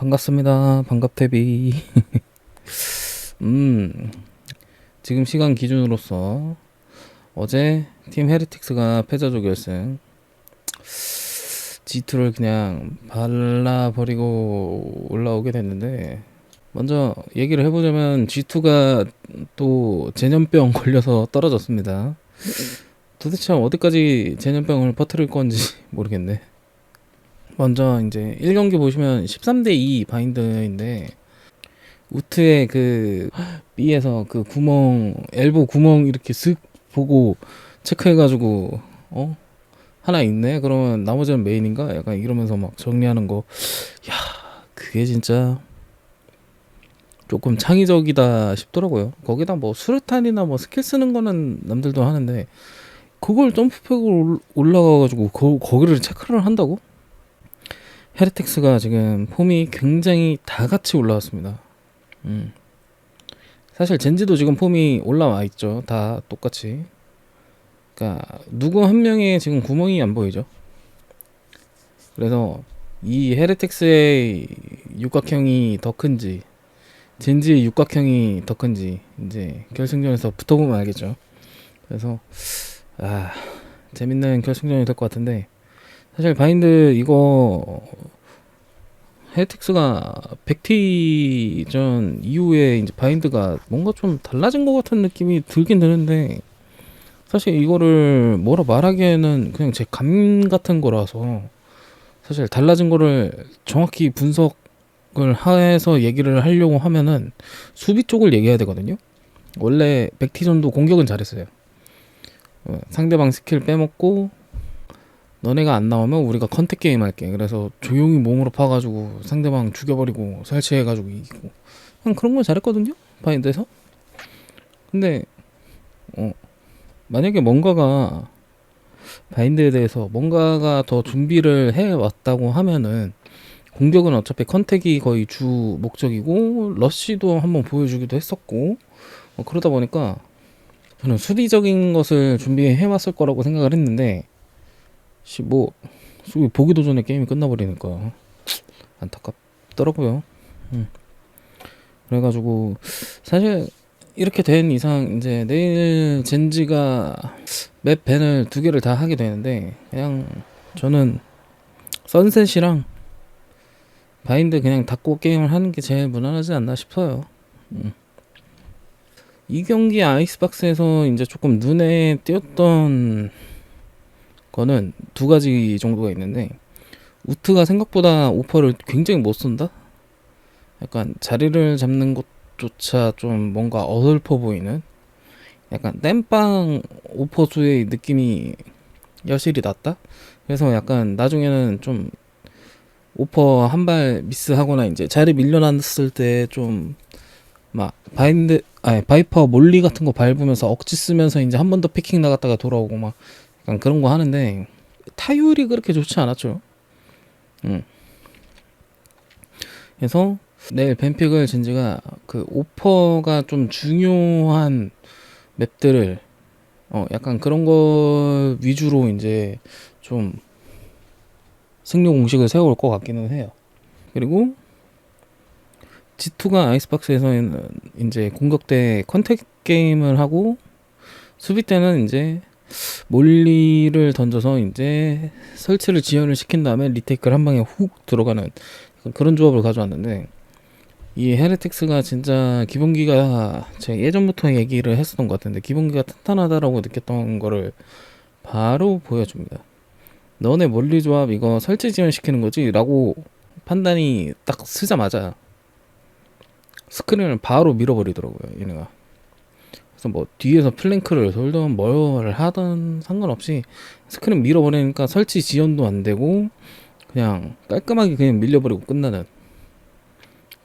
반갑습니다. 반갑태비. 음, 지금 시간 기준으로서 어제 팀 헤리틱스가 패자조 결승 G2를 그냥 발라버리고 올라오게 됐는데 먼저 얘기를 해보자면 G2가 또 제년병 걸려서 떨어졌습니다. 도대체 어디까지 제년병을 퍼뜨릴 건지 모르겠네. 먼저 이제 1경기 보시면 13대 2 바인드인데 우트의 그 B에서 그 구멍 엘보 구멍 이렇게 쓱 보고 체크해가지고 어? 하나 있네? 그러면 나머지는 메인인가? 약간 이러면서 막 정리하는 거. 야 그게 진짜 조금 창의적이다 싶더라고요. 거기다 뭐 수류탄이나 뭐 스킬 쓰는 거는 남들도 하는데 그걸 점프팩으로 올라가가지고 거, 거기를 체크를 한다고? 헤르텍스가 지금 폼이 굉장히 다 같이 올라왔습니다. 음. 사실 젠지도 지금 폼이 올라와 있죠. 다 똑같이. 그러니까 누구 한 명의 지금 구멍이 안 보이죠. 그래서 이 헤르텍스의 육각형이 더 큰지 젠지의 육각형이 더 큰지 이제 결승전에서 붙어보면 알겠죠. 그래서 아 재밌는 결승전이 될 것 같은데 사실 바인드 이거 헤틱스가 백티전 이후에 이제 바인드가 뭔가 좀 달라진 것 같은 느낌이 들긴 드는데 사실 이거를 뭐라 말하기에는 그냥 제 감 같은 거라서 사실 달라진 거를 정확히 분석을 해서 얘기를 하려고 하면은 수비 쪽을 얘기해야 되거든요. 원래 백티전도 공격은 잘했어요. 어, 상대방 스킬 빼먹고 너네가 안 나오면 우리가 컨택 게임 할게. 그래서 조용히 몸으로 파가지고 상대방 죽여버리고 설치해가지고 이기고 그냥 그런 걸 잘했거든요. 바인드에서. 근데 어 만약에 뭔가가 바인드에 대해서 뭔가가 더 준비를 해 왔다고 하면은 공격은 어차피 컨택이 거의 주 목적이고 러쉬도 한번 보여주기도 했었고 어, 그러다 보니까 저는 수비적인 것을 준비해 왔을 거라고 생각을 했는데 씨, 뭐 수비 보기도 전에 게임이 끝나버리니까 안타깝더라고요. 음. 그래가지고 사실 이렇게 된 이상 이제 내일 젠지가 맵 밴을 두 개를 다 하게 되는데 그냥 저는 선셋이랑 바인드 그냥 닫고 게임을 하는 게 제일 무난하지 않나 싶어요. 음. 이 경기 아이스박스에서 이제 조금 눈에 띄었던 거는 두 가지 정도가 있는데 우트가 생각보다 오퍼를 굉장히 못 쏜다. 약간 자리를 잡는 것조차 좀 뭔가 어설퍼 보이는 약간 땜빵 오퍼 수의 느낌이 여실히 났다. 그래서 약간 나중에는 좀 오퍼 한 발 미스하거나 이제 자리 밀려났을 때 좀 막 바인드 아니 바이퍼 몰리 같은 거 밟으면서 억지 쓰면서 이제 한 번 더 피킹 나갔다가 돌아오고 막 약간 그런 거 하는데 타율이 그렇게 좋지 않았죠. 음. 그래서 내일 벤픽을 진지가 그 오퍼가 좀 중요한 맵들을 어 약간 그런 거 위주로 이제 좀 승료 공식을 세워올 것 같기는 해요. 그리고 G2가 아이스박스에서는 이제 공격 때 컨택 게임을 하고 수비 때는 이제 몰리를 던져서 이제 설치를 지연을 시킨 다음에 리테이크를 한 방에 훅 들어가는 그런 조합을 가져왔는데 이 헤레틱스가 진짜 기본기가 제가 예전부터 얘기를 했었던 것 같은데 기본기가 탄탄하다라고 느꼈던 거를 바로 보여줍니다. 너네 몰리 조합 이거 설치 지연 시키는 거지? 라고 판단이 딱 쓰자마자 스크린을 바로 밀어버리더라고요 얘네가 그래서 뭐 뒤에서 플랭크를 돌던 뭘 하던 상관없이 스크린 밀어버리니까 설치 지연도 안 되고 그냥 깔끔하게 그냥 밀려버리고 끝나는.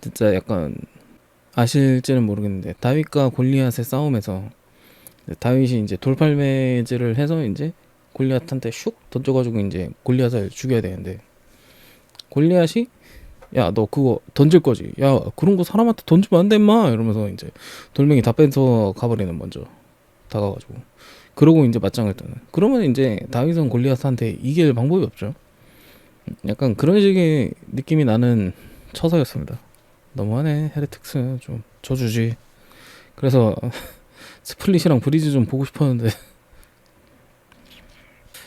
진짜 약간 아실지는 모르겠는데 다윗과 골리앗의 싸움에서 다윗이 이제 돌팔매질을 해서 이제 골리앗한테 슉 던져가지고 이제 골리앗을 죽여야 되는데 골리앗이 야 너 그거 던질 거지? 야 그런 거 사람한테 던지면 안 돼 임마! 이러면서 이제 돌멩이 다 뺏어 가버리는 먼저 다가가지고. 그러고 이제 맞짱을 뜨는. 그러면 이제 다윗은 골리앗한테 이길 방법이 없죠. 약간 그런 식의 느낌이 나는 쳐서였습니다. 너무하네 헤레틱스. 좀 줘주지. 그래서 스플릿이랑 브리즈 좀 보고 싶었는데.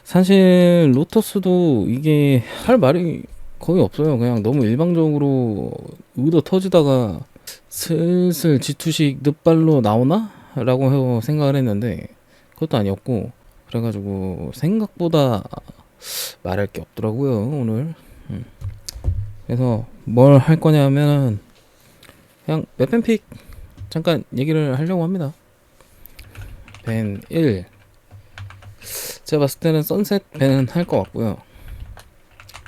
사실 로터스도 이게 할 말이 거의 없어요. 그냥 너무 일방적으로 의도 터지다가 슬슬 G2식 늪발로 나오나? 라고 생각을 했는데 그것도 아니었고 그래가지고 생각보다 말할 게 없더라고요 오늘 음. 그래서 뭘 할 거냐면 그냥 웹펜픽 잠깐 얘기를 하려고 합니다 벤 1. 제가 봤을 때는 선셋 벤은 할 것 같고요.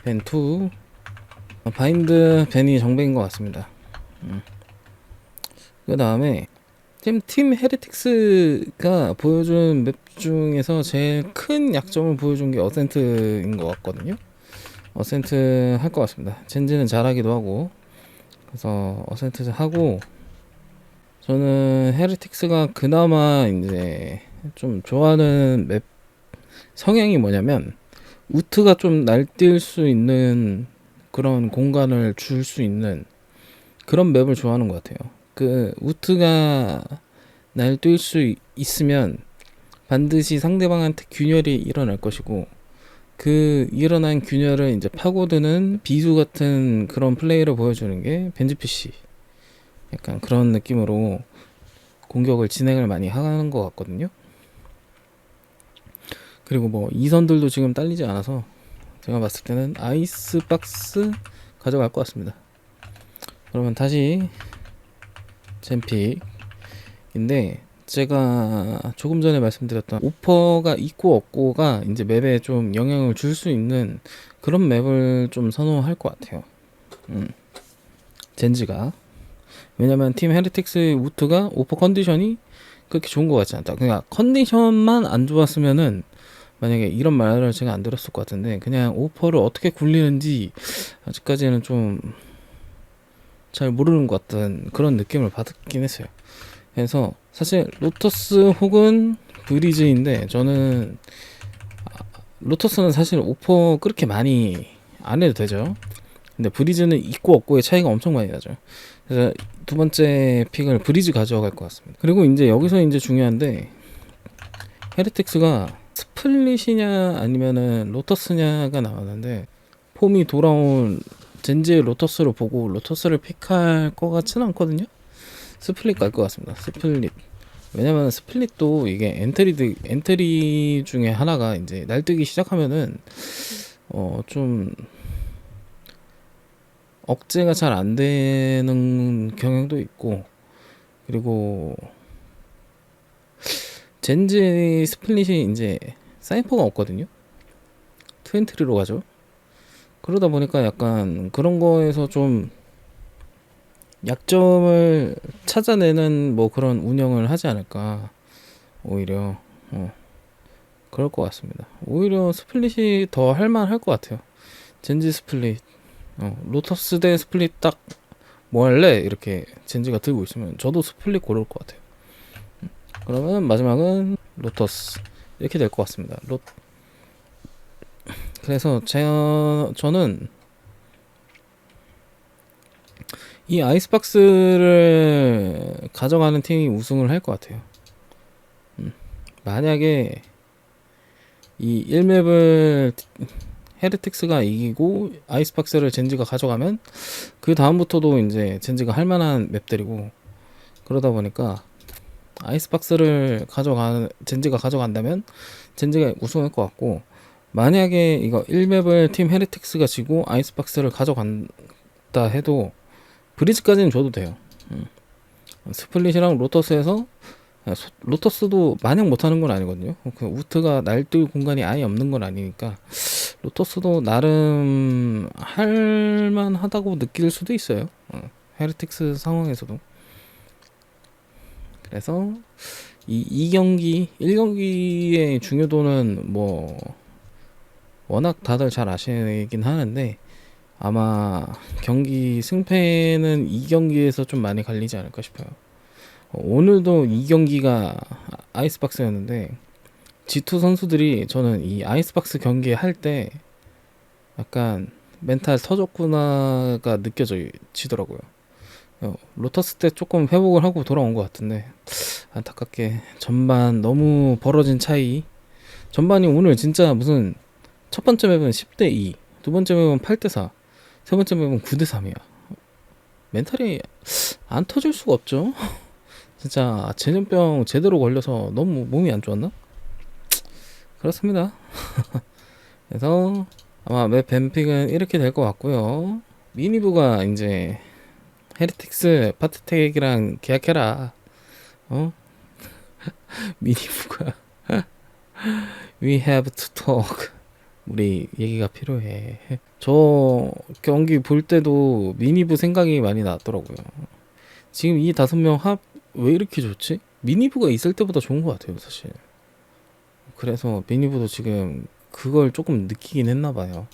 벤 2. 바인드 벤이 정배인 것 같습니다. 음. 그 다음에 팀, 팀 헤리틱스가 보여준 맵 중에서 제일 큰 약점을 보여준 게 어센트인 것 같거든요. 어센트 할 것 같습니다. 젠지는 잘하기도 하고 그래서 어센트 하고 저는 헤리틱스가 그나마 이제 좀 좋아하는 맵 성향이 뭐냐면 우트가 좀 날뛸 수 있는 그런 공간을 줄 수 있는 그런 맵을 좋아하는 것 같아요. 그 우트가 날 뛸 수 있으면 반드시 상대방한테 균열이 일어날 것이고 그 일어난 균열을 이제 파고드는 비수 같은 그런 플레이를 보여주는 게 PC. 약간 그런 느낌으로 공격을 진행을 많이 하는 것 같거든요. 그리고 뭐 이선들도 지금 딸리지 않아서 제가 봤을 때는 아이스박스 가져갈 것 같습니다. 그러면 다시 젠픽인데 제가 조금 전에 말씀드렸던 오퍼가 있고 없고가 이제 맵에 좀 영향을 줄 수 있는 그런 맵을 좀 선호할 것 같아요. 음. 젠지가 왜냐면 팀 헤리틱스의 우트가 오퍼 컨디션이 그렇게 좋은 것 같지 않다. 그냥 컨디션만 안 좋았으면은 만약에 이런 말을 제가 안 들었을 것 같은데 그냥 오퍼를 어떻게 굴리는지 아직까지는 좀 잘 모르는 것 같은 그런 느낌을 받긴 했어요. 그래서 사실 로터스 혹은 브리즈인데 저는 아, 로터스는 사실 오퍼 그렇게 많이 안 해도 되죠. 근데 브리즈는 있고 없고의 차이가 엄청 많이 나죠. 그래서 두 번째 픽을 브리즈 가져갈 것 같습니다. 그리고 이제 여기서 이제 중요한데 헤리틱스가 스플릿이냐 아니면은 로터스냐가 나왔는데 폼이 돌아온 젠지의 로터스를 보고 로터스를 픽할 것 같지는 않거든요. 스플릿 갈 것 같습니다. 스플릿. 왜냐면 스플릿도 이게 엔트리 엔트리 중에 하나가 이제 날뛰기 시작하면은 어 좀 억제가 잘 안 되는 경향도 있고 그리고 젠지 스플릿이 이제 사이퍼가 없거든요. 트웬트리로 가죠. 그러다 보니까 약간 그런 거에서 좀 약점을 찾아내는 뭐 그런 운영을 하지 않을까 오히려 어, 그럴 것 같습니다. 오히려 스플릿이 더 할만할 것 같아요. 젠지 스플릿 어, 로터스 대 스플릿 딱 뭐 할래? 이렇게 젠지가 들고 있으면 저도 스플릿 고를 것 같아요. 음, 그러면 마지막은 로터스 이렇게 될 것 같습니다. 로 그래서 제가 저는 이 아이스박스를 가져가는 팀이 우승을 할 것 같아요. 음, 만약에 이 1맵을 헤르틱스가 이기고 아이스박스를 젠지가 가져가면 그 다음부터도 이제 젠지가 할 만한 맵들이고 그러다 보니까 아이스박스를 가져가 젠지가 가져간다면 젠지가 우승할 것 같고 만약에 이거 1맵을 팀 헤르틱스가 지고 아이스박스를 가져간다 해도 브리즈까지는 줘도 돼요. 음. 스플릿이랑 로터스에서 아, 로터스도 마냥 못하는 건 아니거든요. 그 우트가 날뛸 공간이 아예 없는 건 아니니까 로터스도 나름 할만하다고 느낄 수도 있어요. 어, 헤르틱스 상황에서도. 그래서 이, 이 경기, 1경기의 중요도는 뭐 워낙 다들 잘 아시긴 하는데 아마 경기 승패는 이 경기에서 좀 많이 갈리지 않을까 싶어요. 어, 오늘도 이 경기가 아이스박스였는데 G2 선수들이 저는 이 아이스박스 경기 할 때 약간 멘탈 터졌구나가 느껴지더라고요. 어, 로터스 때 조금 회복을 하고 돌아온 것 같은데 안타깝게 전반 너무 벌어진 차이. 전반이 오늘 진짜 무슨 첫 번째 맵은 10대 2, 두 번째 맵은 8대 4, 세 번째 맵은 9대 3이야. 멘탈이 안 터질 수가 없죠. 진짜 제전병 제대로 걸려서 너무 몸이 안 좋았나? 그렇습니다. 그래서 아마 맵 뱀픽은 이렇게 될 것 같고요. 미니부가 이제 헤리틱스 파트텍이랑 계약해라. 어? 미니부가 We have to talk. 우리 얘기가 필요해. 저 경기 볼 때도 미니부 생각이 많이 났더라고요. 지금 이 다섯 명 합 왜 이렇게 좋지? 미니부가 있을 때보다 좋은 것 같아요, 사실. 그래서 미니부도 지금 그걸 조금 느끼긴 했나 봐요.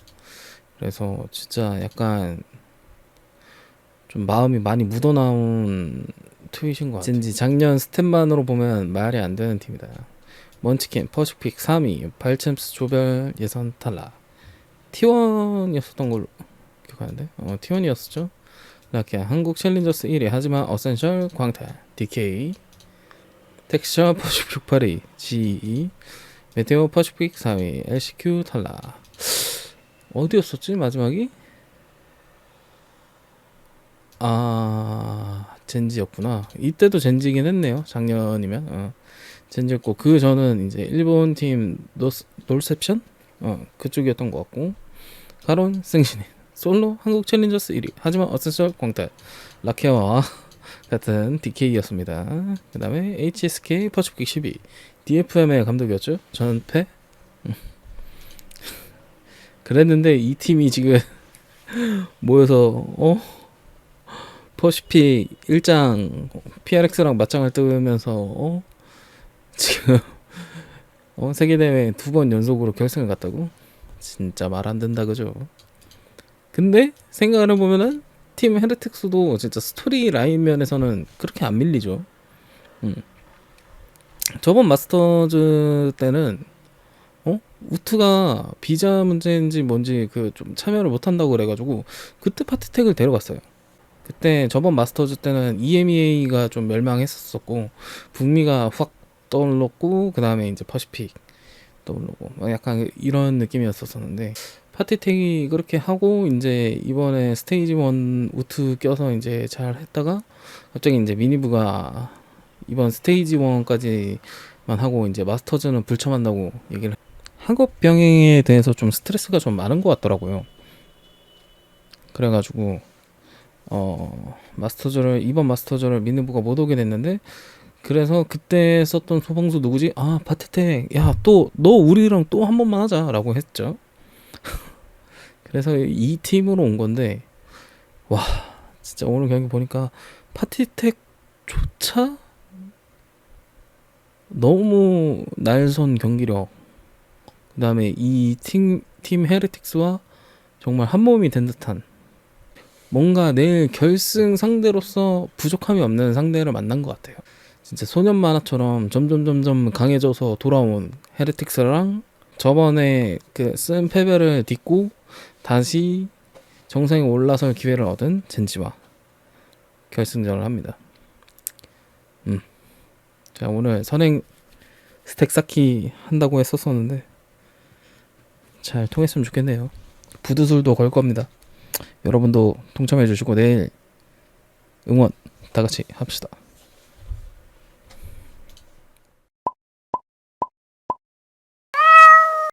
그래서 진짜 약간 좀 마음이 많이 묻어나온 트윗인 것 같아요. 작년 스탯만으로 보면 말이 안 되는 팀이다. 먼치킨 퍼시픽 3위 8챔스 조별 예선 탈락. T1이었었던 걸로 기억하는데? 어 T1이었었죠? 라키아 한국 챌린저스 1위 하지만 어센셜 광탈 DK 텍스처 퍼시픽 8위 G2 메테오 퍼시픽 4위 LCQ 탈락. 어디였었지 마지막이? 아 젠지였구나. 이때도 젠지긴 했네요 작년이면. 어. 젠지였고 그 전은 이제 일본 팀 노스, 놀셉션? 어 그쪽이었던 것 같고. 가론 승신이. 솔로 한국 챌린저스 1위. 하지만 어센셜 광탈. 라케와 같은 DK였습니다. 그 다음에 HSK 퍼시픽 12 DFM의 감독이었죠? 전패? 음. 그랬는데 이 팀이 지금 모여서 어 퍼시픽 1장 PRX랑 맞짱을 뜨면서 어 지금 어 세계 대회 두 번 연속으로 결승을 갔다고? 진짜 말 안 된다 그죠? 근데 생각을 해보면은 팀 헤르텍스도 진짜 스토리 라인 면에서는 그렇게 안 밀리죠. 음. 저번 마스터즈 때는 어 우트가 비자 문제인지 뭔지 그 좀 참여를 못 한다고 그래가지고 그때 파티텍을 데려갔어요. 그때 저번 마스터즈 때는 EMEA가 좀 멸망했었었고 북미가 확 떠올랐고 그 다음에 이제 퍼시픽 떠오르고 막 약간 이런 느낌이었었는데 파티텍이 그렇게 하고 이제 이번에 스테이지 원 우트 껴서 이제 잘 했다가 갑자기 이제 미니부가 이번 스테이지 원까지만 하고 이제 마스터즈는 불참한다고 얘기를 학업 병행에 대해서 좀 스트레스가 좀 많은 것 같더라고요. 그래가지고 어 마스터즈를 이번 마스터즈를 미니부가 못 오게 됐는데 그래서 그때 썼던 소방수 누구지? 아 파테텍 야또 너 우리랑 또 한 번만 하자라고 했죠. 그래서 이 팀으로 온 건데 와 진짜 오늘 경기 보니까 파티텍조차 너무 날선 경기력 그 다음에 이 팀 팀 헤르틱스와 정말 한 몸이 된 듯한 뭔가 내일 결승 상대로서 부족함이 없는 상대를 만난 것 같아요. 진짜 소년 만화처럼 점점 점점 강해져서 돌아온 헤르틱스랑 저번에 그쓴 패배를 딛고 다시 정상에 올라설 기회를 얻은 젠지와 결승전을 합니다. 음. 자, 오늘 선행 스택 쌓기 한다고 했었었는데 잘 통했으면 좋겠네요. 부두술도 걸 겁니다. 여러분도 동참해 주시고 내일 응원 다 같이 합시다.